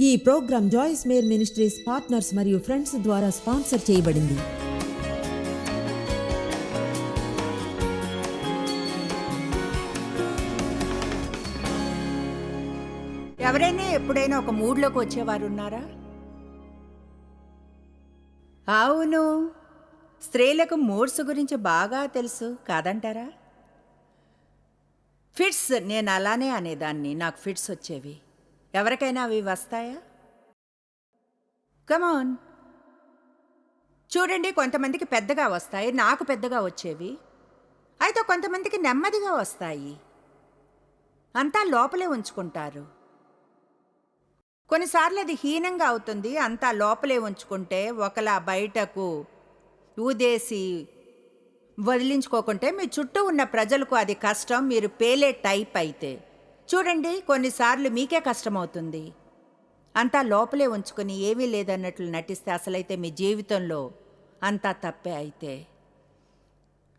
ఈ program Joyce Meyer ministries partners మరియు friends ద్వారా స్పాన్సర్ చేయబడింది. ఎవరైనా ఎప్పుడైనా ఒక మూడ్లోకి వచ్చేవారు ఉన్నారా అవును. స్త్రీలకు మూడ్స్ గురించి బాగా తెలుసు కాదంటారా? ఫిట్స్ నేను అలానే అనేదాన్ని. నాకు ఫిట్స్ వచ్చేవి. ఎవరికైనా అవి వస్తాయా? కమాన్ చూడండి కొంతమందికి పెద్దగా వస్తాయి నాకు పెద్దగా వచ్చేవి. అయితే కొంతమందికి నెమ్మదిగా వస్తాయి. అంతా లోపలే ఉంచుకుంటారు. కొన్నిసార్లు అది హీనంగా అవుతుంది అంతా లోపలే ఉంచుకుంటే ఒకలా బయటకు ఊదేసి వదిలించుకోకుంటే మీ చుట్టూ ఉన్న ప్రజలకు అది కష్టం మీరు పేలే టైప్ అయితే. చూడండి కొన్నిసార్లు మీకే కష్టమవుతుంది. అంతా లోపలే ఉంచుకొని ఏమీ లేదన్నట్లు నటిస్తే అసలైతే మీ జీవితంలో అంతా తప్పే అయితే.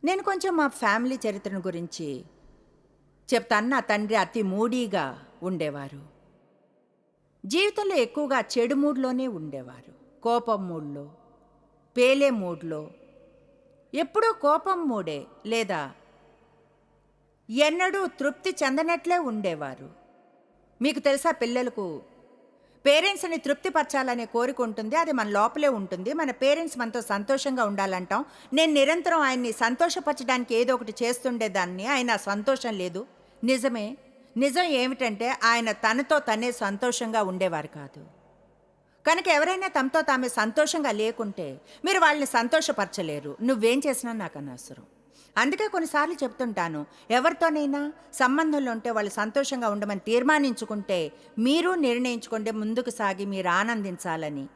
నేను కొంచెం మా ఫ్యామిలీ చరిత్రను గురించి చెప్తాను. నా తండ్రి అతి మూడీగా ఉండేవారు. జీవితంలో ఎక్కువగా చెడు మూడ్లోనే ఉండేవారు. కోపం మూడ్లో పేలే మూడ్లో. ఎప్పుడూ కోపం మూడే లేదా ఎన్నడూ తృప్తి చెందనట్లే ఉండేవారు. మీకు తెలుసా పిల్లలకు పేరెంట్స్ని తృప్తిపరచాలనే కోరిక ఉంటుంది అది మన లోపలే ఉంటుంది మన పేరెంట్స్ మనతో సంతోషంగా ఉండాలంటాం. నేను నిరంతరం ఆయన్ని సంతోషపరచడానికి ఏదో ఒకటి చేస్తుండేదాన్ని ఆయన సంతోషం లేదు. నిజమే నిజం ఏమిటంటే ఆయన తనతో తనే సంతోషంగా ఉండేవారు కాదు. కనుక ఎవరైనా తమతో తామే సంతోషంగా లేకుంటే మీరు వాళ్ళని సంతోషపరచలేరు. నువ్వేం చేసినా నాకు అనవసరం. అందుకే కొన్నిసార్లు చెప్తుంటాను ఎవరితోనైనా సంబంధంలో ఉంటే వాళ్ళు సంతోషంగా ఉండమని తీర్మానించుకుంటే మీరు నిర్ణయించుకుంటే ముందుకు సాగి మీరు ఆనందించాలని.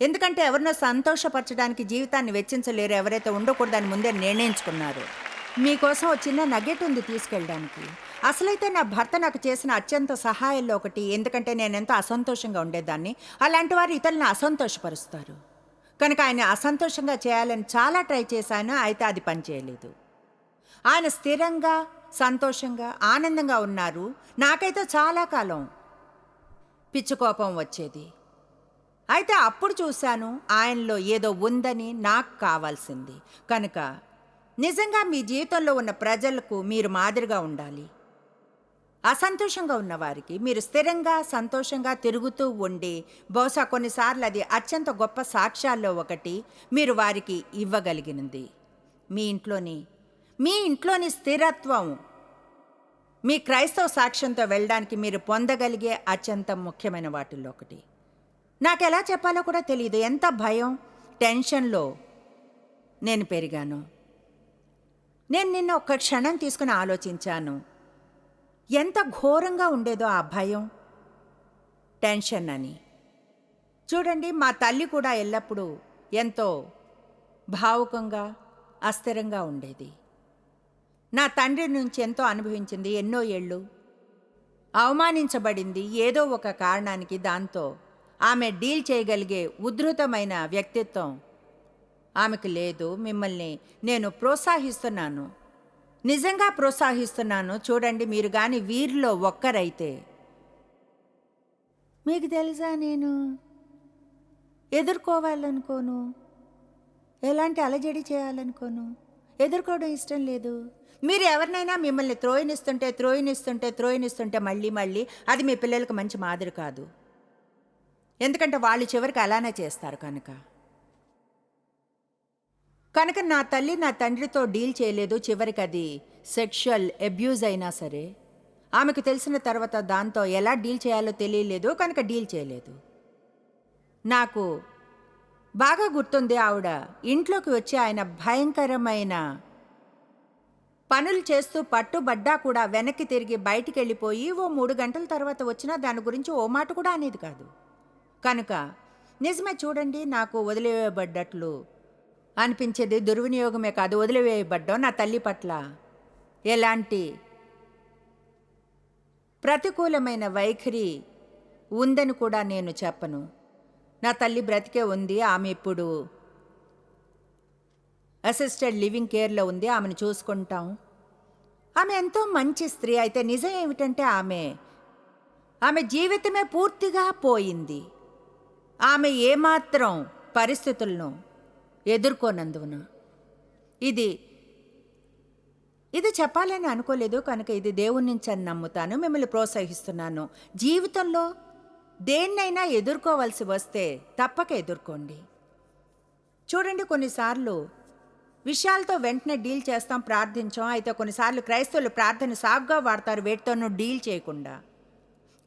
ఎందుకంటే ఎవరినో సంతోషపరచడానికి జీవితాన్ని వెచ్చించలేరు ఎవరైతే ఉండకూడదని ముందే నిర్ణయించుకున్నారు. మీకోసం ఒక చిన్న నగెట్ ఉంది తీసుకెళ్ళడానికి. అసలైతే నా భర్త నాకు చేసిన అత్యంత సహాయంలో ఒకటి ఎందుకంటే నేను ఎంతో అసంతోషంగా ఉండేదాన్ని. అలాంటి వారు ఇతరులను అసంతోషపరుస్తారు. కనుక ఆయన అసంతోషంగా చేయాలని చాలా ట్రై చేశాను అయితే అది పనిచేయలేదు ఆయన స్థిరంగా సంతోషంగా ఆనందంగా ఉన్నారు. నాకైతే చాలా కాలం పిచ్చుకోపం వచ్చేది. అయితే అప్పుడు చూశాను ఆయనలో ఏదో ఉందని నాకు కావాల్సింది. కనుక నిజంగా మీ జీవితంలో ఉన్న ప్రజలకు మీరు మాదిరిగా ఉండాలి. అసంతోషంగా ఉన్నవారికి మీరు స్థిరంగా సంతోషంగా తిరుగుతూ ఉండి బహుశా కొన్నిసార్లు అది అత్యంత గొప్ప సాక్ష్యాల్లో ఒకటి మీరు వారికి ఇవ్వగలిగినది. మీ ఇంట్లోని మీ ఇంట్లోని స్థిరత్వం మీ క్రైస్తవ సాక్ష్యంతో వెళ్ళడానికి మీరు పొందగలిగే అత్యంత ముఖ్యమైన వాటిల్లో ఒకటి. నాకు ఎలా చెప్పాలో కూడా తెలియదు ఎంత భయం టెన్షన్లో నేను పెరిగాను. నేను నిన్న ఒక్క క్షణం తీసుకుని ఆలోచించాను. ఎంత ఘోరంగా ఉండేదో ఆ భయం? టెన్షన్ అని. చూడండి మా తల్లి కూడా ఎల్లప్పుడూ ఎంతో భావుకంగా అస్థిరంగా ఉండేది. నా తండ్రి నుంచి ఎంతో అనుభవించింది ఎన్నో ఏళ్ళు. అవమానించబడింది ఏదో ఒక కారణానికి దాంతో ఆమె డీల్ చేయగలిగే ఉద్ధృతమైన వ్యక్తిత్వం ఆమెకు లేదు. మిమ్మల్ని నేను ప్రోత్సహిస్తున్నాను. నిజంగా ప్రోత్సహిస్తున్నాను. చూడండి మీరు కానీ వీరిలో ఒక్కరైతే. మీకు తెలుసా నేను? ఎదుర్కోవాలనుకోను. ఎలాంటి అలజడి చేయాలనుకోను. ఎదుర్కోవడం ఇష్టం లేదు. మీరు ఎవరినైనా మిమ్మల్ని త్రోయనిస్తుంటే త్రోయనిస్తుంటే త్రోయనిస్తుంటే మళ్ళీ మళ్ళీ అది మీ పిల్లలకు మంచి మాదిరి కాదు. ఎందుకంటే వాళ్ళు చివరికి అలానే చేస్తారు కనుక. కనుక నా తల్లి నా తండ్రితో డీల్ చేయలేదు చివరికి అది సెక్షువల్ అబ్యూజ్ అయినా సరే. ఆమెకు తెలిసిన తర్వాత దాంతో ఎలా డీల్ చేయాలో తెలియలేదు కనుక డీల్ చేయలేదు. నాకు బాగా గుర్తుంది ఆవిడ. ఇంట్లోకి వచ్చి ఆయన భయంకరమైన పనులు చేస్తూ పట్టుబడ్డా కూడా వెనక్కి తిరిగి బయటికి వెళ్ళిపోయి ఓ మూడు గంటల తర్వాత వచ్చినా దాని గురించి ఓ మాట కూడా అనేది కాదు. కనుక నిజమే చూడండి నాకు వదిలివేయబడ్డట్లు అనిపించేది దుర్వినియోగమే కాదు వదిలివేయబడ్డం నా తల్లి పట్ల. ఎలాంటి ప్రతికూలమైన వైఖరి ఉందని కూడా నేను చెప్పను. నా తల్లి బ్రతికే ఉంది ఆమె ఇప్పుడు అసిస్టెడ్ లివింగ్ కేర్లో ఉంది ఆమెను చూసుకుంటాం. ఆమె ఎంతో మంచి స్త్రీ అయితే నిజం ఏమిటంటే ఆమె ఆమె జీవితమే పూర్తిగా పోయింది. ఆమె ఏమాత్రం పరిస్థితులను ఎదుర్కోనందున. ఇది ఇది చెప్పాలని అనుకోలేదు కనుక ఇది దేవుని నుంచి అని నమ్ముతాను మిమ్మల్ని ప్రోత్సహిస్తున్నాను. జీవితంలో దేన్నైనా ఎదుర్కోవాల్సి వస్తే తప్పక ఎదుర్కోండి. చూడండి కొన్నిసార్లు విషయాలతో వెంటనే డీల్ చేస్తాం ప్రార్థించాం అయితే కొన్నిసార్లు క్రైస్తవులు ప్రార్థన సాగుగా వాడతారు వేటితోనూ డీల్ చేయకుండా.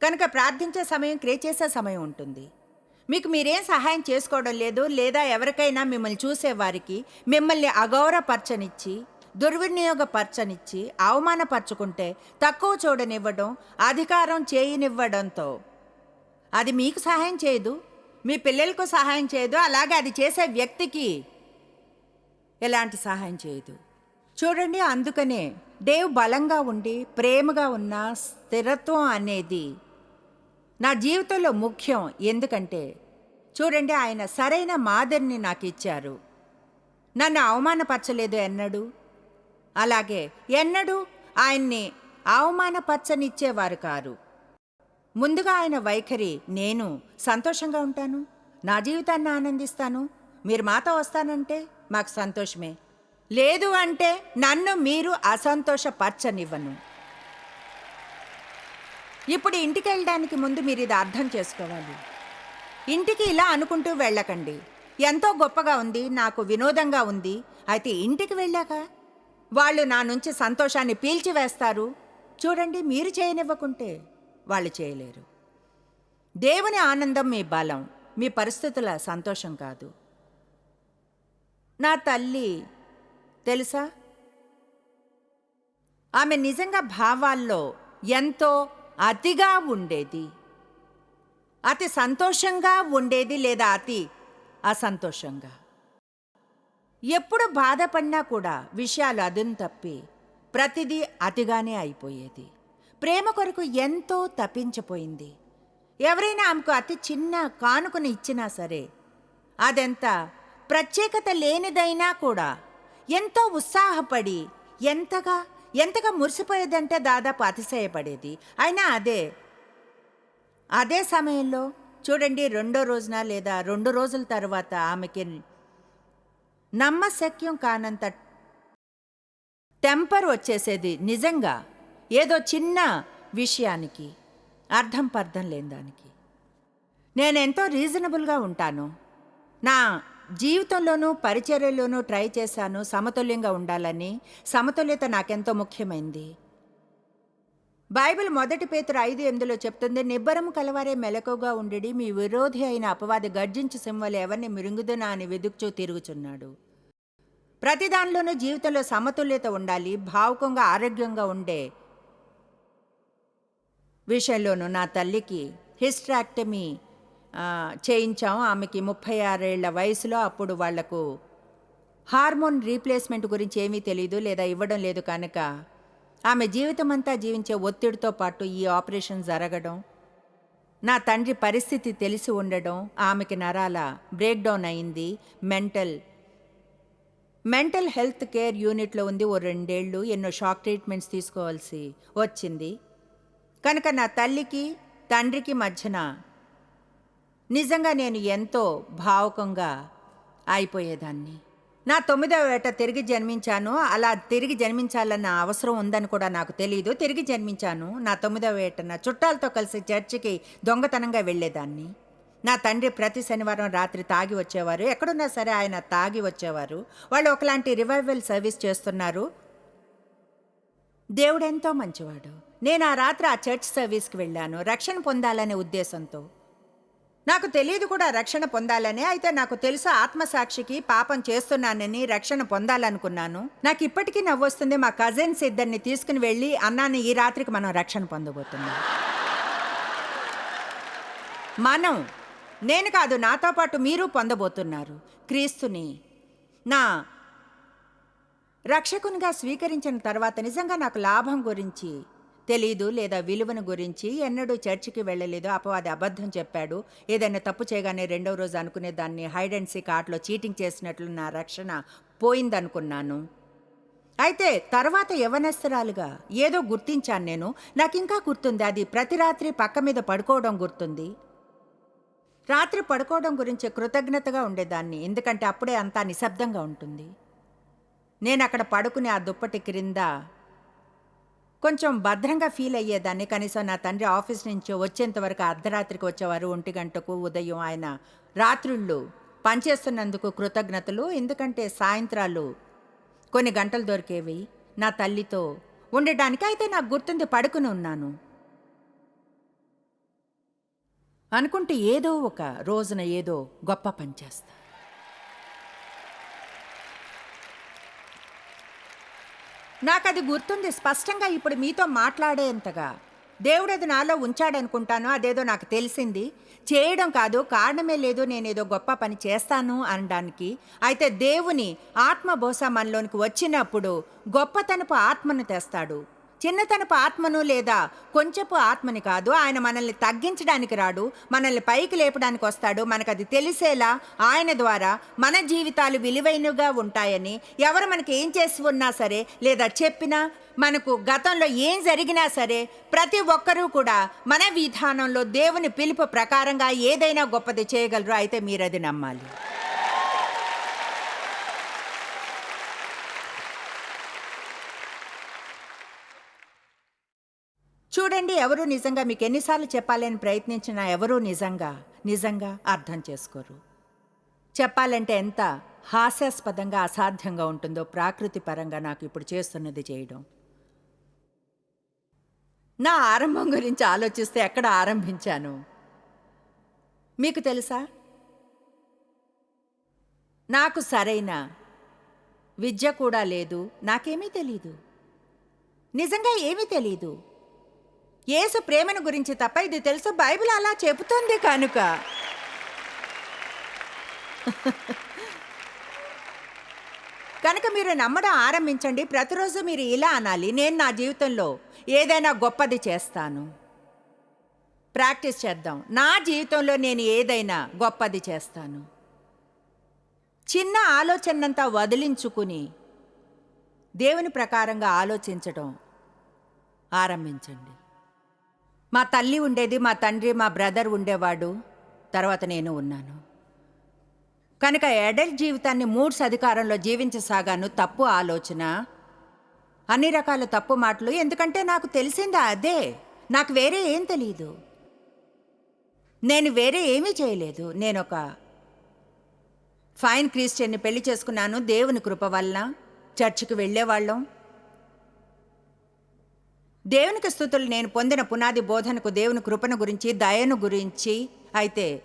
కనుక ప్రార్థించే సమయం క్రియ చేసే సమయం ఉంటుంది. మీకు మీరేం సహాయం చేసుకోవడం లేదు లేదా ఎవరికైనా మిమ్మల్ని చూసేవారికి మిమ్మల్ని అగౌరవపరచనిచ్చి దుర్వినియోగపరచనిచ్చి అవమానపరచుకుంటే తక్కువ చూడనివ్వడం అధికారం చేయనివ్వడంతో. అది మీకు సహాయం చేయదు. మీ పిల్లలకు సహాయం చేయదు. అలాగే అది చేసే వ్యక్తికి ఎలాంటి సహాయం చేయదు. చూడండి అందుకనే దేవు బలంగా ఉండి ప్రేమగా ఉన్న స్థిరత్వం అనేది నా జీవితంలో ముఖ్యం ఎందుకంటే చూడండి ఆయన సరైన మాదిరిని నాకు ఇచ్చారు. నన్ను అవమానపరచలేదు ఎన్నడూ. అలాగే ఎన్నడూ ఆయన్ని అవమానపరచనిచ్చేవారు కారు. ముందుగా ఆయన వైఖరి నేను సంతోషంగా ఉంటాను నా జీవితాన్ని ఆనందిస్తాను మీరు మాతో వస్తానంటే మాకు సంతోషమే. లేదు అంటే నన్ను మీరు అసంతోషపరచనివ్వను. ఇప్పుడు ఇంటికి వెళ్ళడానికి ముందు మీరు ఇది అర్థం చేసుకోవాలి. ఇంటికి ఇలా అనుకుంటూ వెళ్ళకండి. ఎంతో గొప్పగా ఉంది నాకు వినోదంగా ఉంది. అయితే ఇంటికి వెళ్ళాక? వాళ్ళు నా నుంచి సంతోషాన్ని పీల్చివేస్తారు చూడండి మీరు చేయనివ్వకుంటే వాళ్ళు చేయలేరు. దేవుని ఆనందం మీ బలం మీ పరిస్థితుల సంతోషం కాదు. నా తల్లి తెలుసా? ఆమె నిజంగా భావాల్లో ఎంతో అతిగా ఉండేది. అతి సంతోషంగా ఉండేది లేదా అతి అసంతోషంగా? ఎప్పుడు బాధపడినా కూడా విషయాలు అదును తప్పి ప్రతిదీ అతిగానే అయిపోయేది. ప్రేమ కొరకు ఎంతో తప్పించిపోయింది. ఎవరైనా ఆమెకు అతి చిన్న కానుకను ఇచ్చినా సరే అదెంత ప్రత్యేకత లేనిదైనా కూడా ఎంతో ఉత్సాహపడి ఎంతగా ఎంతగా మురిసిపోయేదంటే దాదాపు అతిశయపడేది. అయినా అదే అదే సమయంలో చూడండి రెండో రోజున లేదా రెండు రోజుల తర్వాత ఆమెకి నమ్మశక్యం కానంత టెంపర్ వచ్చేసేది నిజంగా ఏదో చిన్న విషయానికి అర్థం పర్థం లేని దానికి. నేను ఎంతో రీజనబుల్గా ఉంటాను. నా జీవితంలోనూ పరిచర్యలోనూ ట్రై చేశాను సమతుల్యంగా ఉండాలని. సమతుల్యత నాకెంతో ముఖ్యమైంది. బైబిల్ మొదటి పేతురు ఐదు ఎనిమిదిలో చెప్తుంది నిబ్బరం కలవారే మెలకుగా ఉండి మీ విరోధి అయిన అపవాది గర్జించు సింహలు ఎవరిని మిరుగుదునా అని వెదుకుచూ తిరుగుచున్నాడు. ప్రతి దానిలోనూ జీవితంలో సమతుల్యత ఉండాలి భావుకంగా ఆరోగ్యంగా ఉండే విషయంలోనూ నా తల్లికి హిస్ట్రాక్టమీ చేయించాం ఆమెకి ముప్పై ఆరేళ్ళ వయసులో అప్పుడు వాళ్ళకు హార్మోన్ రీప్లేస్మెంట్ గురించి ఏమీ తెలియదు లేదా ఇవ్వడం లేదు కనుక ఆమె జీవితం అంతా జీవించే ఒత్తిడితో పాటు ఈ ఆపరేషన్ జరగడం నా తండ్రి పరిస్థితి తెలిసి ఉండడం ఆమెకి నరాల బ్రేక్డౌన్ అయింది. మెంటల్ మెంటల్ హెల్త్ కేర్ యూనిట్లో ఉంది. ఓ రెండేళ్ళు ఎన్నో షాక్ ట్రీట్మెంట్స్ తీసుకోవాల్సి వచ్చింది. కనుక నా తల్లికి తండ్రికి మధ్యన నిజంగా నేను ఎంతో భావుకంగా అయిపోయేదాన్ని. నా తొమ్మిదవ ఏట తిరిగి జన్మించాను. అలా తిరిగి జన్మించాలన్న అవసరం ఉందని కూడా నాకు తెలియదు తిరిగి జన్మించాను. నా తొమ్మిదవ ఏట నా చుట్టాలతో కలిసి చర్చికి దొంగతనంగా వెళ్ళేదాన్ని. నా తండ్రి ప్రతి శనివారం రాత్రి తాగి వచ్చేవారు. ఎక్కడున్నా సరే ఆయన తాగి వచ్చేవారు. వాళ్ళు ఒకలాంటి రివైవల్ సర్వీస్ చేస్తున్నారు. దేవుడెంతో మంచివాడు. నేను ఆ రాత్రి ఆ చర్చ్ సర్వీస్కి వెళ్ళాను. రక్షణ పొందాలనే ఉద్దేశంతో. నాకు తెలియదు కూడా రక్షణ పొందాలని. అయితే నాకు తెలుసు ఆత్మసాక్షికి పాపం చేస్తున్నానని రక్షణ పొందాలనుకున్నాను. నాకు ఇప్పటికీ నవ్వొస్తుంది మా కజిన్స్ ఇద్దరిని తీసుకుని వెళ్ళి అన్నాన్ని ఈ రాత్రికి మనం రక్షణ పొందబోతున్నాం. మనం నేను కాదు నాతో పాటు మీరు పొందబోతున్నారు. క్రీస్తుని నా రక్షకునిగా స్వీకరించిన తర్వాత నిజంగా నాకు లాభం గురించి తెలీదు లేదా విలువను గురించి ఎన్నడూ చర్చికి వెళ్ళలేదు అపవాది అబద్ధం చెప్పాడు. ఏదైనా తప్పు చేయగానే రెండవ రోజు అనుకునే దాన్ని హైడ్ అండ్ సీక్ ఆటలో చీటింగ్ చేసినట్లు నా రక్షణ పోయిందనుకున్నాను. అయితే తర్వాత యవనస్తురాలుగా ఏదో గుర్తించాను నేను. నాకు ఇంకా గుర్తుంది అది ప్రతి రాత్రి పక్క మీద పడుకోవడం గుర్తుంది. రాత్రి పడుకోవడం గురించి కృతజ్ఞతగా ఉండేదాన్ని ఎందుకంటే అప్పుడే అంతా నిశ్శబ్దంగా ఉంటుంది. నేను అక్కడ పడుకునే ఆ దుప్పటి క్రింద కొంచెం భద్రంగా ఫీల్ అయ్యేదాన్ని. కనీసం నా తండ్రి ఆఫీస్ నుంచి వచ్చేంత వరకు అర్ధరాత్రికి వచ్చేవారు. ఒంటి గంటకు ఉదయం ఆయన రాత్రుళ్ళు పనిచేస్తున్నందుకు కృతజ్ఞతలు. ఎందుకంటే సాయంత్రాలు కొన్ని గంటలు దొరికేవి. నా తల్లితో ఉండడానికి అయితే నాకు గుర్తుంది పడుకుని ఉన్నాను. అనుకుంటే ఏదో ఒక రోజున ఏదో గొప్ప పని చేస్తా నాకు అది గుర్తుంది. స్పష్టంగా ఇప్పుడు మీతో మాట్లాడేంతగా. దేవుడు అది నాలో ఉంచాడనుకుంటాను అదేదో నాకు తెలిసింది. చేయడం కాదు కారణమే లేదు నేనేదో గొప్ప పని చేస్తాను అనడానికి. అయితే దేవుని ఆత్మ మనలోనికి వచ్చినప్పుడు గొప్పతనపు ఆత్మను తెస్తాడు. చిన్నతనపు ఆత్మను లేదా కొంచెపు ఆత్మని కాదు ఆయన మనల్ని తగ్గించడానికి రాడు మనల్ని పైకి లేపడానికి వస్తాడు. మనకది తెలిసేలా ఆయన ద్వారా మన జీవితాలు విలువైనగా ఉంటాయని ఎవరు మనకి ఏం చేసి ఉన్నా సరే లేదా చెప్పినా మనకు గతంలో ఏం జరిగినా సరే ప్రతి ఒక్కరూ కూడా మన విధానంలో దేవుని పిలుపు ప్రకారంగా ఏదైనా గొప్పది చేయగలరు. అయితే మీరు అది నమ్మాలి. చూడండి ఎవరు నిజంగా మీకు ఎన్నిసార్లు చెప్పాలని ప్రయత్నించినా ఎవరూ నిజంగా నిజంగా అర్థం చేసుకోరు. చెప్పాలంటే ఎంత హాస్యాస్పదంగా అసాధ్యంగా ఉంటుందో ప్రాకృతి పరంగా నాకు ఇప్పుడు చేస్తున్నది చేయడం. నా ఆరంభం గురించి ఆలోచిస్తే ఎక్కడ ఆరంభించాను? మీకు తెలుసా? నాకు సరైన విద్య కూడా లేదు నాకేమీ తెలీదు. నిజంగా ఏమీ తెలీదు. యేసు ప్రేమను గురించి తప్ప ఇది తెలుసు? బైబిల్ అలా చెబుతోంది కనుక. కనుక మీరు నమ్మడం ఆరంభించండి. ప్రతిరోజు మీరు ఇలా అనాలి. నేను నా జీవితంలో ఏదైనా గొప్పది చేస్తాను. ప్రాక్టీస్ చేద్దాం. నా జీవితంలో నేను ఏదైనా గొప్పది చేస్తాను. చిన్న ఆలోచనంతా వదిలించుకుని దేవుని ప్రకారంగా ఆలోచించడం ఆరంభించండి. మా తల్లి ఉండేది మా తండ్రి మా బ్రదర్ ఉండేవాడు. తర్వాత నేను ఉన్నాను. కనుక ఎడల్ట్ జీవితాన్ని మూడ్స్ అధికారంలో జీవించసాగాను తప్పు ఆలోచన అన్ని రకాల తప్పు మాటలు. ఎందుకంటే నాకు తెలిసిందా అదే. నాకు వేరే ఏం తెలియదు నేను వేరే ఏమీ చేయలేదు. నేను ఒక ఫైన్ క్రిస్టియన్ని పెళ్ళి చేసుకున్నాను దేవుని కృప వలన. చర్చికి వెళ్ళేవాళ్ళం. దేవునికి స్థుతులు నేను పొందిన పునాది బోధనకు దేవుని కృపను గురించి దయను గురించి అయితే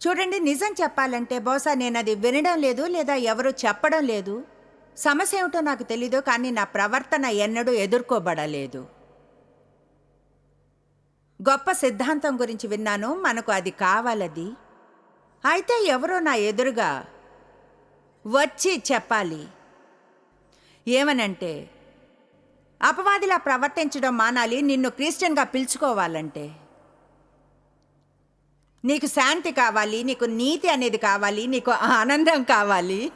చూడండి నిజం చెప్పాలంటే బహుశా నేను అది వినడం లేదు లేదా ఎవరు చెప్పడం లేదు. సమస్య ఏమిటో నాకు తెలీదు కానీ నా ప్రవర్తన ఎన్నడూ ఎదుర్కోబడలేదు. గొప్ప సిద్ధాంతం గురించి విన్నాను మనకు అది కావాలది. అయితే ఎవరో నా ఎదురుగా వచ్చి చెప్పాలి. ఏమనంటే అపవాదిలా ప్రవర్తించడం మానాలి నిన్ను క్రిస్టియన్గా పిలుచుకోవాలంటే. నీకు శాంతి కావాలి నీకు నీతి అనేది కావాలి నీకు ఆనందం కావాలి.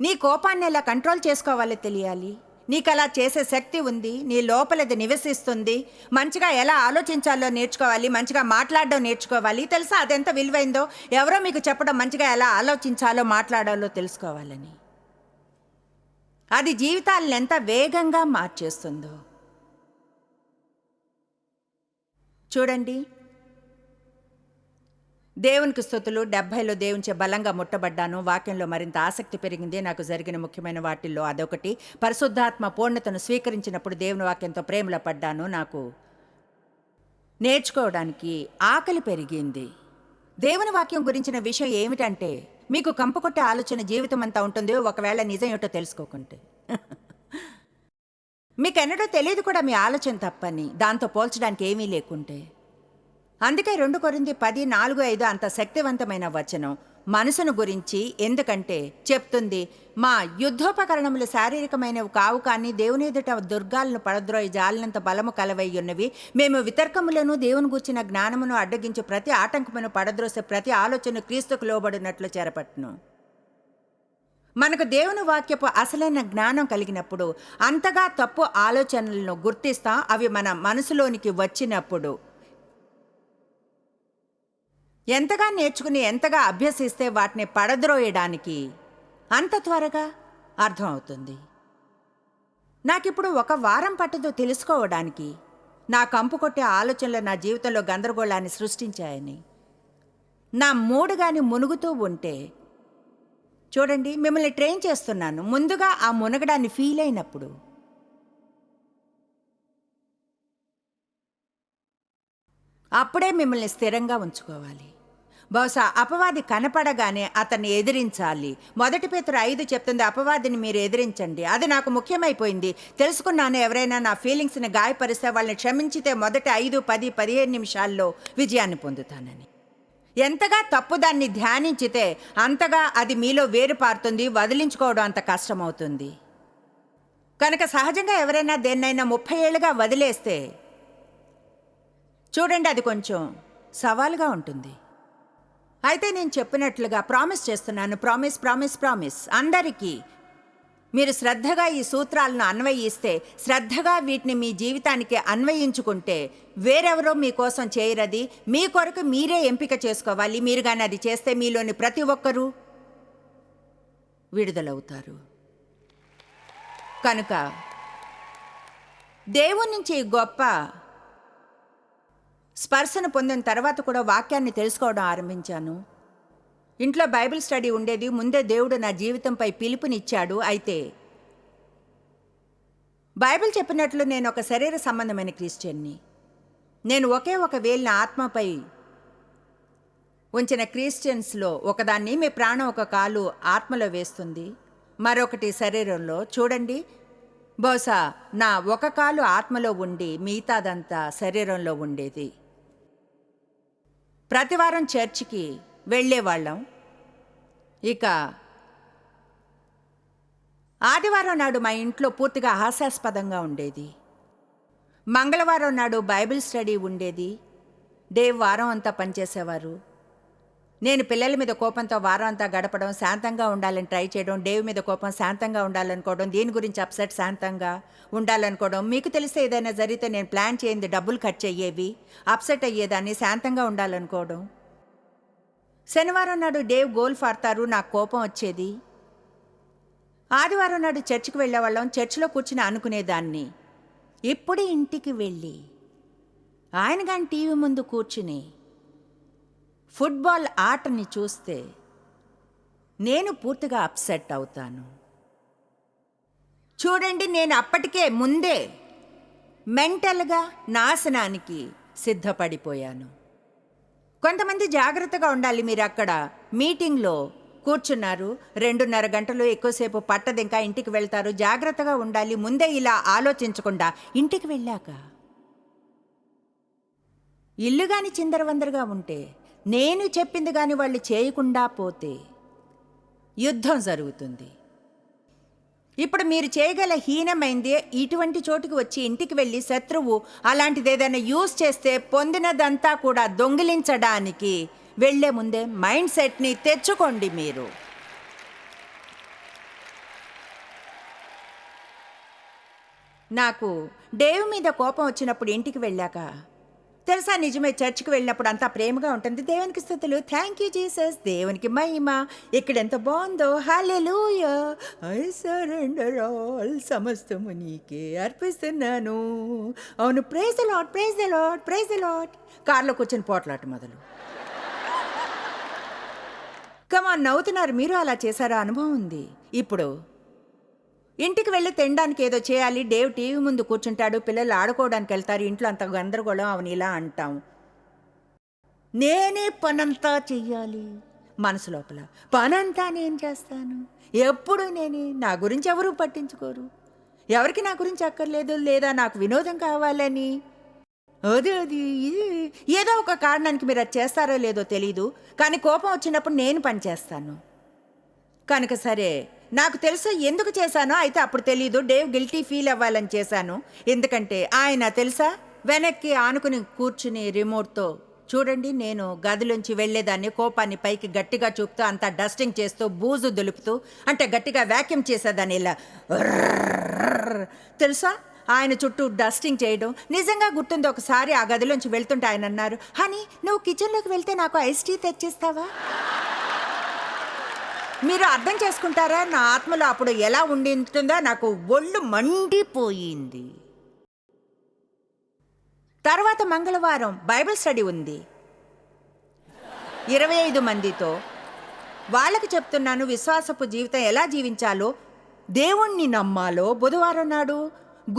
నీ కోపాన్ని ఎలా కంట్రోల్ చేసుకోవాలో తెలియాలి. నీకు అలా చేసే శక్తి ఉంది నీ లోపలది నివసిస్తుంది. మంచిగా ఎలా ఆలోచించాలో నేర్చుకోవాలి మంచిగా మాట్లాడడం నేర్చుకోవాలి. తెలుసా అదెంత విలువైందో? ఎవరో మీకు చెప్పడం మంచిగా ఎలా ఆలోచించాలో మాట్లాడాలో తెలుసుకోవాలని. అది జీవితాలను ఎంత వేగంగా మార్చేస్తుందో. చూడండి. దేవునికి స్థుతులు డెబ్భైలో దేవునిచే బలంగా ముట్టబడ్డాను వాక్యంలో మరింత ఆసక్తి పెరిగింది నాకు జరిగిన ముఖ్యమైన వాటిల్లో అదొకటి. పరిశుద్ధాత్మ పూర్ణతను స్వీకరించినప్పుడు దేవుని వాక్యంతో ప్రేమలో పడ్డాను నాకు నేర్చుకోవడానికి ఆకలి పెరిగింది. దేవుని వాక్యం గురించిన విషయం ఏమిటంటే మీకు కంపకొట్టే ఆలోచన జీవితం అంతా ఉంటుంది ఒకవేళ నిజం ఏమిటో తెలుసుకోకుంటే. మీకెన్నడో తెలియదు కూడా మీ ఆలోచన తప్పని. దాంతో పోల్చడానికి ఏమీ లేకుంటే. అందుకే రెండు కొరింది పది నాలుగు ఐదు అంత శక్తివంతమైన వచనం. మనసును గురించి ఎందుకంటే చెప్తుంది మా యుద్ధోపకరణములు శారీరకమైనవి కావు కానీ దేవుని ఎదుట దుర్గాలను పడద్రోయి జాలినంత బలము కలవై ఉన్నవి. మేము వితర్కములను దేవుని గూర్చిన జ్ఞానమును అడ్డగించి ప్రతి ఆటంకమును పడద్రోసే ప్రతి ఆలోచన క్రీస్తుకు లోబడినట్లు చేరపట్టును. మనకు దేవుని వాక్యపు అసలైన జ్ఞానం కలిగినప్పుడు అంతగా తప్పు ఆలోచనలను గుర్తిస్తాం అవి మన మనసులోనికి వచ్చినప్పుడు. ఎంతగా నేర్చుకుని ఎంతగా అభ్యసిస్తే వాటిని పడద్రోయడానికి అంత త్వరగా అర్థమవుతుంది. నాకిప్పుడు ఒక వారం పట్టదు తెలుసుకోవడానికి. నా కంపు కొట్టే ఆలోచనలు నా జీవితంలో గందరగోళాన్ని సృష్టించాయని. నా మూడు గాని మునుగుతూ ఉంటే చూడండి మిమ్మల్ని ట్రైన్ చేస్తున్నాను. ముందుగా ఆ మునగడాన్ని ఫీల్ అయినప్పుడు. అప్పుడే మిమ్మల్ని స్థిరంగా ఉంచుకోవాలి. బహుశా అపవాది కనపడగానే అతన్ని ఎదిరించాలి. మొదటి పేతురు ఐదు చెప్తుంది అపవాదిని మీరు ఎదిరించండి. అది నాకు ముఖ్యమైపోయింది. తెలుసుకున్నాను ఎవరైనా నా ఫీలింగ్స్ని గాయపరిస్తే వాళ్ళని క్షమించితే మొదటి ఐదు పది పదిహేను నిమిషాల్లో విజయాన్ని పొందుతానని. ఎంతగా తప్పుదాన్ని ధ్యానించితే అంతగా అది మీలో వేరుపారుతుంది వదిలించుకోవడం అంత కష్టమవుతుంది. కనుక సహజంగా ఎవరైనా దేన్నైనా ముప్పై ఏళ్ళుగా వదిలేస్తే చూడండి అది కొంచెం సవాలుగా ఉంటుంది. అయితే నేను చెప్పినట్లుగా ప్రామిస్ చేస్తున్నాను. Promise promise promise. అందరికీ మీరు శ్రద్ధగా ఈ సూత్రాలను అన్వయిస్తే శ్రద్ధగా వీటిని మీ జీవితానికి అన్వయించుకుంటే వేరెవరో మీకోసం చేయరది మీ కొరకు మీరే ఎంపిక చేసుకోవాలి. మీరు కానీ అది చేస్తే మీలోని ప్రతి ఒక్కరూ విడుదలవుతారు. కనుక దేవుడి నుంచి గొప్ప స్పర్శను పొందిన తర్వాత కూడా వాక్యాన్ని తెలుసుకోవడం ఆరంభించాను. ఇంట్లో బైబిల్ స్టడీ ఉండేది ముందే దేవుడు నా జీవితంపై పిలుపునిచ్చాడు అయితే. బైబిల్ చెప్పినట్లు నేను ఒక శరీర సంబంధమైన క్రిస్టియన్ని. నేను ఒకే ఒక వేలిన ఆత్మపై ఉంచిన క్రిస్టియన్స్లో ఒకదాన్ని మీ ప్రాణం ఒక కాలు ఆత్మలో వేస్తుంది మరొకటి శరీరంలో. చూడండి బహుశా నా ఒక కాలు ఆత్మలో ఉండి మిగతాదంతా శరీరంలో ఉండేది. ప్రతివారం చర్చికి వెళ్ళేవాళ్ళం. ఇక ఆదివారం నాడు మా ఇంట్లో పూర్తిగా హాస్యాస్పదంగా ఉండేది. మంగళవారం నాడు బైబిల్ స్టడీ ఉండేది. డేవ్ వారం అంతా పనిచేసేవారు. నేను పిల్లల మీద కోపంతో వారం అంతా గడపడం శాంతంగా ఉండాలని ట్రై చేయడం డేవ్ మీద కోపం శాంతంగా ఉండాలనుకోవడం దీని గురించి అప్సెట్ శాంతంగా ఉండాలనుకోవడం మీకు తెలిస్తే ఏదైనా జరిగితే నేను ప్లాన్ చేయింది డబ్బులు ఖర్చు అయ్యేవి అప్సెట్ అయ్యేదాన్ని శాంతంగా ఉండాలనుకోవడం. శనివారం నాడు డేవ్ గోల్ఫ్ ఆడతారు నాకు కోపం వచ్చేది. ఆదివారం నాడు చర్చికి వెళ్ళేవాళ్ళం చర్చిలో కూర్చుని అనుకునేదాన్ని. ఇప్పుడు ఇంటికి వెళ్ళి ఆయన కానీ టీవీ ముందు కూర్చుని ఫుట్బాల్ ఆటని చూస్తే నేను పూర్తిగా అప్సెట్ అవుతాను. చూడండి నేను అప్పటికే ముందే మెంటల్గా నాశనానికి సిద్ధపడిపోయాను. కొంతమంది జాగ్రత్తగా ఉండాలి మీరు అక్కడ మీటింగ్లో కూర్చున్నారు. రెండున్నర గంటలు ఎక్కువసేపు పట్టదు ఇంకా ఇంటికి వెళ్తారు. జాగ్రత్తగా ఉండాలి ముందే ఇలా ఆలోచించకుండా ఇంటికి వెళ్ళాక. ఇల్లు కానీ చిందరవందరగా ఉంటే నేను చెప్పింది కానీ వాళ్ళు చేయకుండా పోతే యుద్ధం జరుగుతుంది. ఇప్పుడు మీరు చేయగల హీనమైంది ఇటువంటి చోటుకి వచ్చి ఇంటికి వెళ్ళి శత్రువు అలాంటిది ఏదైనా యూజ్ చేస్తే పొందినదంతా కూడా దొంగిలించడానికి వెళ్ళే ముందే మైండ్ సెట్ని తెచ్చుకోండి మీరు. నాకు డేవ్ మీద కోపం వచ్చినప్పుడు ఇంటికి వెళ్ళాక తెలుసా నిజమే చర్చికి వెళ్ళినప్పుడు అంతా ప్రేమగా ఉంటుంది. దేవునికి స్థుతులు. థ్యాంక్ యూ జీసస్ దేవునికి మహిమ. ఇక్కడ ఎంత బాగుందో. హాలెలూయా ఐ సరెండర్ ఆల్ సమస్తము నీకే అర్పిస్తున్నాను. అవును praise lord praise lord praise lord కార్లో కూర్చొని పోట్లాట మొదలు. కమా నవ్వుతున్నారు. మీరు అలా చేశారా? అనుభవం ఉంది. ఇప్పుడు ఇంటికి వెళ్ళి తినడానికి ఏదో చేయాలి. డేవ్ టీవీ ముందు కూర్చుంటాడు. పిల్లలు ఆడుకోవడానికి వెళ్తారు. ఇంట్లో అంత గందరగోళం అవని ఇలా అంటాం. నేనే పనంతా చెయ్యాలి. మనసు లోపల. పనంతా నేను చేస్తాను. ఎప్పుడు నేనే? నా గురించి ఎవరు పట్టించుకోరు. ఎవరికి నా గురించి అక్కర్లేదు లేదా నాకు వినోదం కావాలని? అదే అది. ఏదో ఒక కారణానికి మీరు అది చేస్తారో లేదో తెలీదు. కానీ కోపం వచ్చినప్పుడు నేను పని చేస్తాను. కనుక సరే నాకు తెలుసు ఎందుకు చేశానో అయితే అప్పుడు తెలీదు. డేవ్ గిల్టీ ఫీల్ అవ్వాలని చేశాను. ఎందుకంటే ఆయన తెలుసా? వెనక్కి ఆనుకుని కూర్చుని రిమోట్తో చూడండి నేను గదిలోంచి వెళ్ళేదాన్ని. కోపాన్ని పైకి గట్టిగా చూపుతూ అంతా డస్టింగ్ చేస్తూ బూజు దులుపుతూ అంటే గట్టిగా వ్యాక్యూమ్ చేసేదాన్ని ఇలా తెలుసా ఆయన చుట్టూ డస్టింగ్ చేయడం నిజంగా గుర్తుంది ఒకసారి ఆ గదిలోంచి వెళ్తుంటే ఆయన అన్నారు హనీ నువ్వు కిచెన్లోకి వెళ్తే నాకు ఐస్ టీ తెచ్చిస్తావా మీరు అర్థం చేసుకుంటారా? నా ఆత్మలో అప్పుడు ఎలా ఉండి ఉంటుందో నాకు ఒళ్ళు మండిపోయింది. తర్వాత మంగళవారం బైబిల్ స్టడీ ఉంది. ఇరవై ఐదు మందితో వాళ్ళకి చెప్తున్నాను విశ్వాసపు జీవితం ఎలా జీవించాలో దేవుణ్ణి నమ్మాలో. బుధవారం నాడు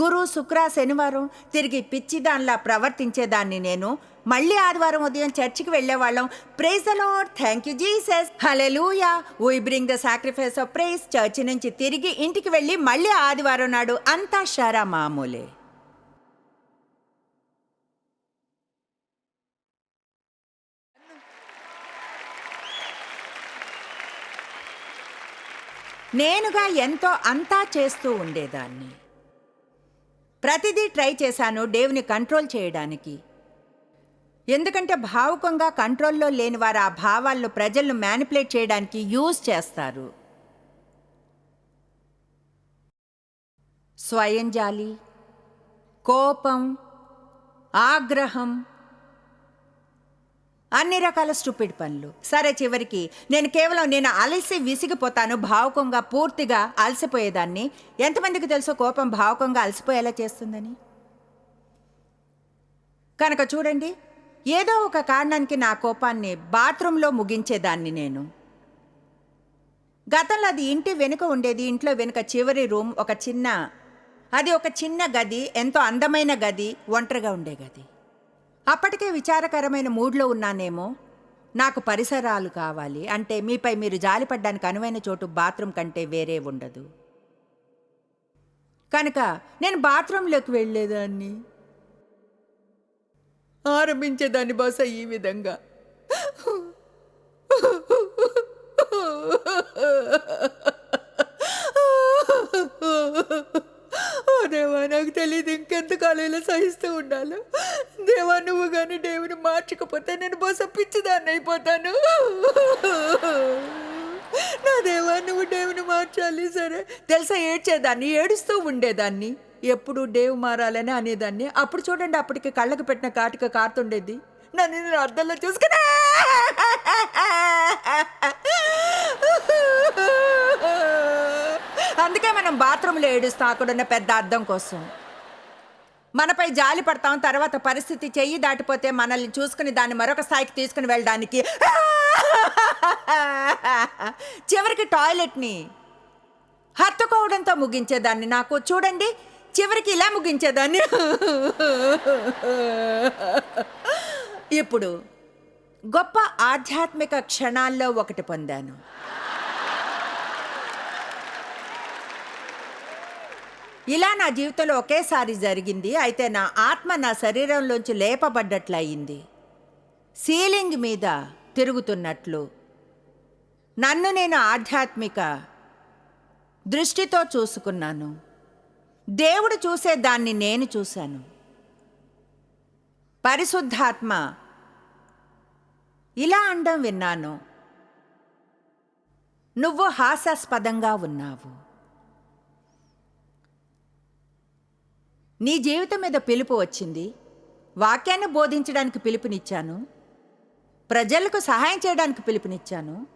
గురు శుక్ర శనివారం తిరిగి పిచ్చిదాన్లా ప్రవర్తించేదాన్ని నేను. మళ్ళీ ఆదివారం ఉదయం చర్చికి వెళ్ళేవాళ్ళం. Praise the thank you Jesus hallelujah we bring the sacrifice of praise church నుంచి తిరిగి ఇంటికి వెళ్ళి మళ్ళీ ఆదివారం నాడు అంతా షారా మామూలే. నేనుగా ఎంతో అంతా చేస్తూ ఉండేదాన్ని. ప్రతిదీ ట్రై చేశాను డేవ్ని కంట్రోల్ చేయడానికి. ఎందుకంటే భావుకంగా కంట్రోల్లో లేని వారు ఆ భావాలను ప్రజలను మ్యానిపులేట్ చేయడానికి యూజ్ చేస్తారు. స్వయంజాలి కోపం ఆగ్రహం అన్ని రకాల స్టూపిడ్ పనులు. సరే చివరికి నేను కేవలం నేను అలసి విసిగిపోతాను భావుకంగా పూర్తిగా అలసిపోయేదాన్ని. ఎంతమందికి తెలుసో కోపం భావుకంగా అలసిపోయేలా చేస్తుందని? కనుక చూడండి ఏదో ఒక కారణానికి నా కోపాన్ని బాత్రూంలో ముగించేదాన్ని నేను. గతంలో అది ఇంటి వెనుక ఉండేది ఇంట్లో వెనుక చివరి రూమ్ ఒక చిన్న అది ఒక చిన్న గది ఎంతో అందమైన గది ఒంటరిగా ఉండే గది. అప్పటికే విచారకరమైన మూడ్లో ఉన్నానేమో నాకు పరిసరాలు కావాలి అంటే మీపై మీరు జాలిపడ్డానికి అనువైన చోటు బాత్రూమ్ కంటే వేరే ఉండదు. కనుక నేను బాత్రూంలోకి వెళ్ళేదాన్ని. ఆరంభించేదాన్ని బహుశా ఈ విధంగా. దేవా నాకు తెలియదు ఇంకెంతకాలం ఇలా సహిస్తూ ఉండాలో. దేవా నువ్వు కానీ దేవుని మార్చకపోతే నేను బహుశా పిచ్చిదాన్ని అయిపోతాను. నా దేవా నువ్వు దేవుని మార్చాలి సరే. తెలుసా ఏడ్చేదాన్ని ఏడుస్తూ ఉండేదాన్ని. ఎప్పుడు డేవ్ మారాలని అనేదాన్ని. అప్పుడు చూడండి అప్పటికి కళ్ళకు పెట్టిన కాటిక కారుతుండేది. నన్ను నేను అర్థంలో చూసుకున్నా అందుకే మనం బాత్రూంలో ఏడుస్తాం అక్కడున్న పెద్ద అర్థం కోసం. మనపై జాలి పడతాం తర్వాత పరిస్థితి చెయ్యి దాటిపోతే మనల్ని చూసుకుని దాన్ని మరొక స్థాయికి తీసుకుని వెళ్ళడానికి చివరికి టాయిలెట్ని హత్తుకోవడంతో ముగించేదాన్ని. నాకు చూడండి చివరికి ఇలా ముగించేదాన్ని. ఇప్పుడు గొప్ప ఆధ్యాత్మిక క్షణాల్లో ఒకటి పొందాను. ఇలా నా జీవితంలో ఒకేసారి జరిగింది. అయితే నా ఆత్మ నా శరీరంలోంచి లేపబడ్డట్లయింది. సీలింగ్ మీద తిరుగుతున్నట్లు. నన్ను నేను ఆధ్యాత్మిక దృష్టితో చూసుకున్నాను. దేవుడు చూసే దాన్ని నేను చూశాను. పరిశుద్ధాత్మ ఇలా అండం విన్నాను. నువ్వు హాస్యాస్పదంగా ఉన్నావు. నీ జీవితం మీద పిలుపు వచ్చింది. వాక్యాన్ని బోధించడానికి పిలుపునిచ్చాను. ప్రజలకు సహాయం చేయడానికి పిలుపునిచ్చాను.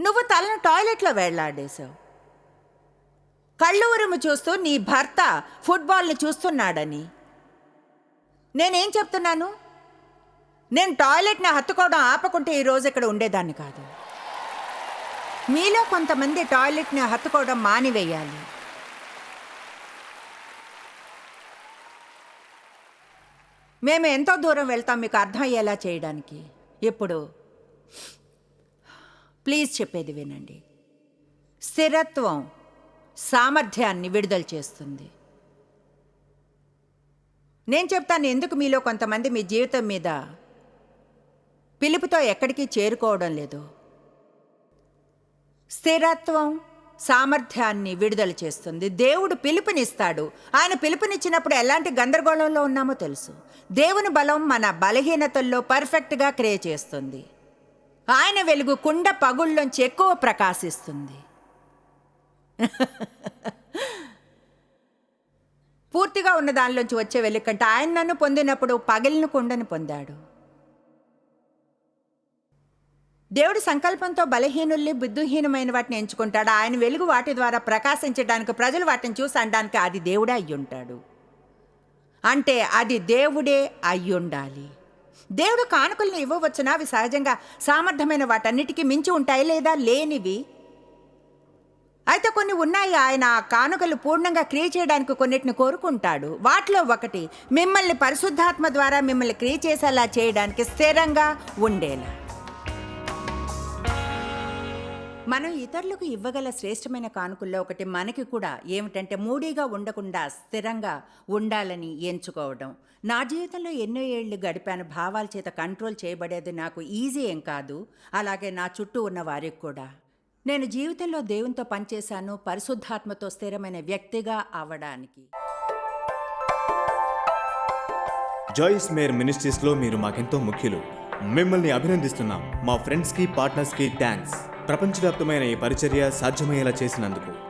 నువ్వు తలను టాయిలెట్లో వెళ్ళాడేశావు. కళ్ళూరుము చూస్తూ నీ భర్త ఫుట్బాల్ని చూస్తున్నాడని. నేనేం చెప్తున్నాను? నేను టాయిలెట్ని హత్తుకోవడం ఆపకుంటే ఈరోజు ఇక్కడ ఉండేదాన్ని కాదు. మీలో కొంతమంది టాయిలెట్ని హత్తుకోవడం మానివేయాలి. మేము ఎంతో దూరం వెళ్తాం మీకు అర్థమయ్యేలా చేయడానికి. ఇప్పుడు ప్లీజ్ చెప్పేది వినండి. స్థిరత్వం సామర్థ్యాన్ని విడుదల చేస్తుంది. నేను చెప్తాను ఎందుకు మీలో కొంతమంది మీ జీవితం మీద పిలుపుతో ఎక్కడికి చేరుకోవడం లేదు. స్థిరత్వం సామర్థ్యాన్ని విడుదల చేస్తుంది. దేవుడు పిలుపునిస్తాడు. ఆయన పిలుపునిచ్చినప్పుడు ఎలాంటి గందరగోళంలో ఉన్నామో తెలుసు. దేవుని బలం మన బలహీనతల్లో పర్ఫెక్ట్గా క్రియ చేస్తుంది. ఆయన వెలుగు కుండ పగుళ్ళొంచి ఎక్కువ ప్రకాశిస్తుంది. పూర్తిగా ఉన్న దానిలోంచి వచ్చే వెలుగు ఆయన నన్ను పొందినప్పుడు పగిలిన కుండని పొందాడు. దేవుడి సంకల్పంతో బలహీనుల్ని బుద్ధిహీనమైన వాటిని ఎంచుకుంటాడు. ఆయన వెలుగు వాటి ద్వారా ప్రకాశించడానికి ప్రజలు వాటిని చూసి అనడానికి అది దేవుడే అయ్యుంటాడు అంటే అది దేవుడే అయ్యుండాలి దేవుడు కానుకలను ఇవ్వవచ్చునా? అవి సహజంగా సామర్థ్యమైన వాటన్నిటికీ మించి ఉంటాయి లేదా? లేనివి అయితే కొన్ని ఉన్నాయి ఆయన ఆ కానుకలు పూర్ణంగా క్రియ చేయడానికి కొన్నిటిని కోరుకుంటాడు. వాటిలో ఒకటి మిమ్మల్ని పరిశుద్ధాత్మ ద్వారా మిమ్మల్ని క్రియ చేసేలా చేయడానికి స్థిరంగా ఉండేలా. మనం ఇతరులకు ఇవ్వగల శ్రేష్టమైన కానుకల్లో ఒకటి మనకి కూడా ఏమిటంటే మూడీగా ఉండకుండా స్థిరంగా ఉండాలని ఎంచుకోవడం. నా జీవితంలో ఎన్నో ఏళ్ళు గడిపాను భావాల చేత కంట్రోల్ చేయబడేది నాకు ఈజీ ఏం కాదు. అలాగే నా చుట్టూ ఉన్న వారికి కూడా. నేను జీవితంలో దేవునితో పనిచేశాను పరిశుద్ధాత్మతో స్థిరమైన వ్యక్తిగా అవడానికి. జాయిస్ మేర్ మినిస్ట్రీస్లో మీరు మాకెంతో ముఖ్యులు. మిమ్మల్ని అభినందిస్తున్నాం. మా ఫ్రెండ్స్కి పార్ట్నర్స్కి థ్యాంక్స్ ప్రపంచవ్యాప్తమైన ఈ పరిచర్య సాధ్యమయ్యేలా చేసినందుకు.